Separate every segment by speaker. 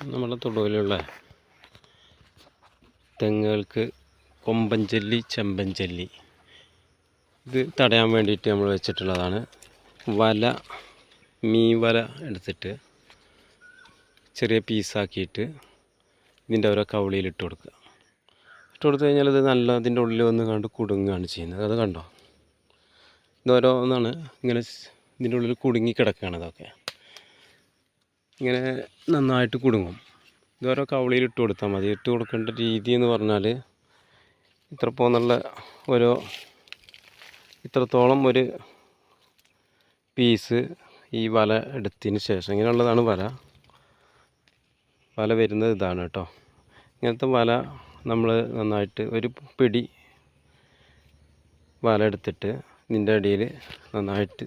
Speaker 1: നമ്മുടെ തൊടുവിലുള്ള തെങ്ങുകൾക്ക് കൊമ്പൻ ചെല്ലി ചെമ്പൻ ചെല്ലി ഇത് തടയാൻ വേണ്ടിയിട്ട് നമ്മൾ വെച്ചിട്ടുള്ളതാണ്. വല മീൻ വല എടുത്തിട്ട് ചെറിയ പീസാക്കിയിട്ട് ഇതിന്റെ ഓരോ കവളിയിൽ ഇട്ട് കൊടുക്കുക. ഇട്ട് കൊടുത്തു കഴിഞ്ഞാൽ ഇത് നല്ല അതിന്റെ ഉള്ളിൽ വന്ന് കണ്ട് കുടുങ്ങുകയാണ് ചെയ്യുന്നത്. അത് കണ്ടോ? ഇത് ഓരോന്നാണ് ഇങ്ങനെ ഇതിന്റെ ഉള്ളിൽ കുടുങ്ങി കിടക്കുകയാണ് ഇതൊക്കെ. ഇങ്ങനെ നന്നായിട്ട് കുടുങ്ങും. ഇത് ഓരോ കവളിയിൽ ഇട്ട് കൊടുത്താൽ മതി. ഇട്ട് കൊടുക്കേണ്ട രീതി എന്ന് പറഞ്ഞാൽ ഇത്ര പോന്നുള്ള ഓരോ ഇത്രത്തോളം ഒരു പീസ് ഈ വല എടുത്തതിന് ശേഷം ഇങ്ങനെയുള്ളതാണ് വല. വല വരുന്നത് ഇതാണ് കേട്ടോ. ഇങ്ങനത്തെ വല നമ്മൾ നന്നായിട്ട് ഒരു പിടി വല എടുത്തിട്ട് ഇതിന്റെ അടിയിൽ നന്നായിട്ട്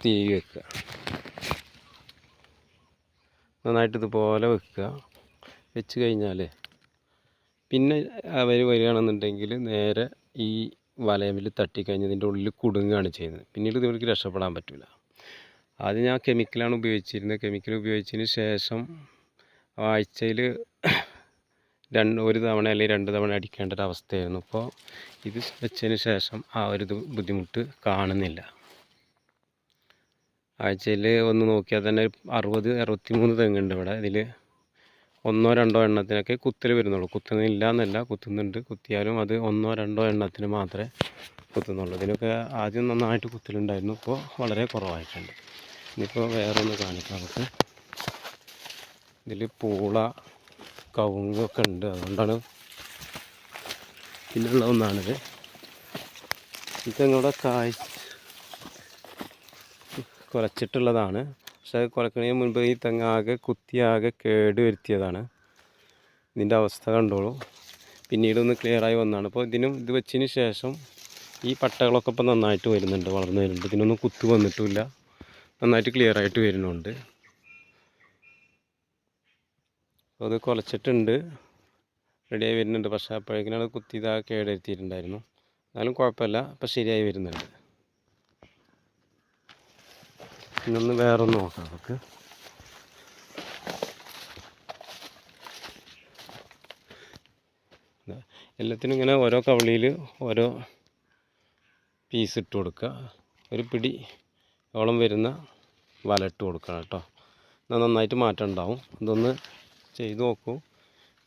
Speaker 1: തീ വെക്കുക. നന്നായിട്ട് ഇതുപോലെ വെക്കുക. വെച്ച് കഴിഞ്ഞാൽ പിന്നെ അവർ വരികയാണെന്നുണ്ടെങ്കിൽ നേരെ ഈ വലയമിൽ തട്ടിക്കഴിഞ്ഞതിന്റെ ഉള്ളിൽ കുടുങ്ങുകയാണ് ചെയ്യുന്നത്. പിന്നീട് ഇവർക്ക് രക്ഷപ്പെടാൻ പറ്റില്ല ആദ്യം ഞാൻ കെമിക്കലാണ് ഉപയോഗിച്ചിരുന്നത്. കെമിക്കൽ ഉപയോഗിച്ചതിന് ശേഷം ആഴ്ചയിൽ രണ്ട് ഒരു തവണ അല്ലെങ്കിൽ രണ്ട് തവണ അടിക്കേണ്ട ഒരു അവസ്ഥയായിരുന്നു. അപ്പോൾ ഇത് വെച്ചതിന് ശേഷം ആ ഒരു ബുദ്ധിമുട്ട് കാണുന്നില്ല. ആഴ്ചയിൽ ഒന്ന് നോക്കിയാൽ തന്നെ അറുപത് അറുപത്തി മൂന്ന് തെങ്ങുണ്ട് ഇവിടെ. ഇതിൽ ഒന്നോ രണ്ടോ എണ്ണത്തിനൊക്കെ കുത്തൽ വരുന്നുള്ളൂ. കുത്തുന്നില്ല എന്നല്ല കുത്തുന്നുണ്ട്. കുത്തിയാലും അത് ഒന്നോ രണ്ടോ എണ്ണത്തിന് മാത്രമേ കുത്തുന്നുള്ളൂ. ഇതിനൊക്കെ ആദ്യം നന്നായിട്ട് കുത്തലുണ്ടായിരുന്നു. ഇപ്പോൾ വളരെ കുറവായിട്ടുണ്ട്. ഇനിയിപ്പോൾ വേറെ ഒന്ന് കാണിക്കാം നമുക്ക്. ഇതിൽ പൂള കവുങ്ങൊക്കെ ഉണ്ട്. അതുകൊണ്ടാണ് പിന്നെയുള്ള ഒന്നാണിത് ഇതങ്ങളുടെ കായ് കുലച്ചിട്ടുള്ളതാണ് പക്ഷേ അത് കുലക്കണതിന് മുൻപ് ഈ തെങ്ങ് ആകെ കുത്തിയാകെ കേട് വരുത്തിയതാണ്. ഇതിന്റെ അവസ്ഥ കണ്ടോളൂ. പിന്നീട് ഒന്ന് ക്ലിയറായി വന്നതാണ് അപ്പോൾ ഇതിനും ഇത് വെച്ചതിന് ശേഷം ഈ പട്ടകളൊക്കെ ഇപ്പോൾ നന്നായിട്ട് വരുന്നുണ്ട് വളർന്നു വരുന്നുണ്ട്. ഇതിനൊന്നും കുത്തു വന്നിട്ടുമില്ല. നന്നായിട്ട് ക്ലിയർ ആയിട്ട് വരുന്നുണ്ട്. അത് കുലച്ചിട്ടുണ്ട് റെഡിയായി വരുന്നുണ്ട്. പക്ഷേ അപ്പോഴേക്കിനാണ് കുത്തി ഇതാ കേടെത്തിയിട്ടുണ്ടായിരുന്നു എന്നാലും കുഴപ്പമില്ല. ഇപ്പം ശരിയായി വരുന്നുണ്ട്. ഇന്നൊന്ന് വേറെ ഒന്ന് നോക്കാം. നമുക്ക് എല്ലാത്തിനും ഇങ്ങനെ ഓരോ കവളിയിൽ ഓരോ പീസ് ഇട്ട് കൊടുക്കുക. ഒരു പിടി ഓളം വരുന്ന വല ഇട്ട് കൊടുക്കണം കേട്ടോ. എന്നാൽ നന്നായിട്ട് മാറ്റം ഉണ്ടാവും. ഇതൊന്ന് ചെയ്ത് നോക്കൂ.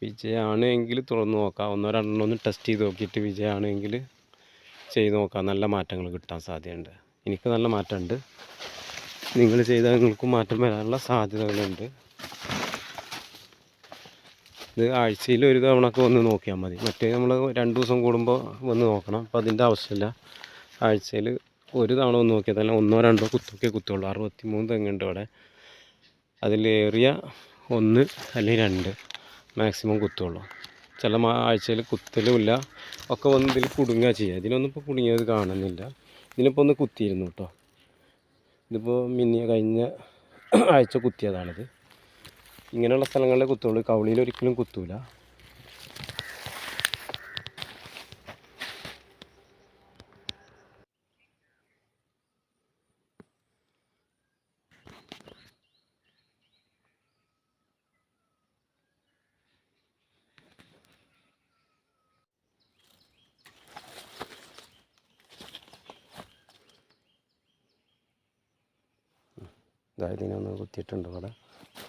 Speaker 1: വിജയമാണ് എങ്കിൽ തുറന്ന് നോക്കാം. ഒന്നോ രണ്ടെണ്ണോ ഒന്ന് ടെസ്റ്റ് ചെയ്ത് നോക്കിയിട്ട് വിജയമാണെങ്കിൽ ചെയ്ത് നോക്കാം. നല്ല മാറ്റങ്ങൾ കിട്ടാൻ സാധ്യതയുണ്ട്. എനിക്ക് നല്ല മാറ്റമുണ്ട്. നിങ്ങൾ ചെയ്താൽ നിങ്ങൾക്ക് മാറ്റം വരാനുള്ള സാധ്യതകളുണ്ട്. ഇത് ആഴ്ചയിൽ ഒരു തവണ ഒക്കെ വന്ന് നോക്കിയാൽ മതി. മറ്റേ നമ്മൾ രണ്ട് ദിവസം കൂടുമ്പോൾ വന്ന് നോക്കണം. അപ്പോൾ അതിന്റെ ആവശ്യമില്ല. ആഴ്ചയിൽ ഒരു തവണ വന്ന് നോക്കിയാൽ തന്നെ ഒന്നോ രണ്ടോ കുത്തൊക്കെ കുത്തുള്ളൂ. അറുപത്തി മൂന്ന് തെങ്ങുണ്ട് ഇവിടെ. അതിലേറിയ ഒന്ന് അല്ലെങ്കിൽ രണ്ട് മാക്സിമം കുത്തുള്ളൂ. ചില ആഴ്ചയിൽ കുത്തലുമില്ല ഒക്കെ വന്ന് ഇതിൽ കുടുങ്ങുക ചെയ്യുക. ഇതിനൊന്നും ഇപ്പോൾ കുടുങ്ങിയത് കാണുന്നില്ല. ഇതിനിപ്പോൾ ഒന്ന് കുത്തിയിരുന്നു കേട്ടോ. ഇതിപ്പോൾ മിന്നിയ കഴിഞ്ഞ ആഴ്ച കുത്തിയതാണിത്. ഇങ്ങനെയുള്ള സ്ഥലങ്ങളിലെ കുത്തുള്ളൂ കവളിയിൽ ഒരിക്കലും കുത്തൂല. ഇതാ ഒന്ന് കുത്തിയിട്ടുണ്ട് ഇവിടെ.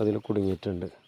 Speaker 1: അതിൽ കുടുങ്ങിയിട്ടുണ്ട്.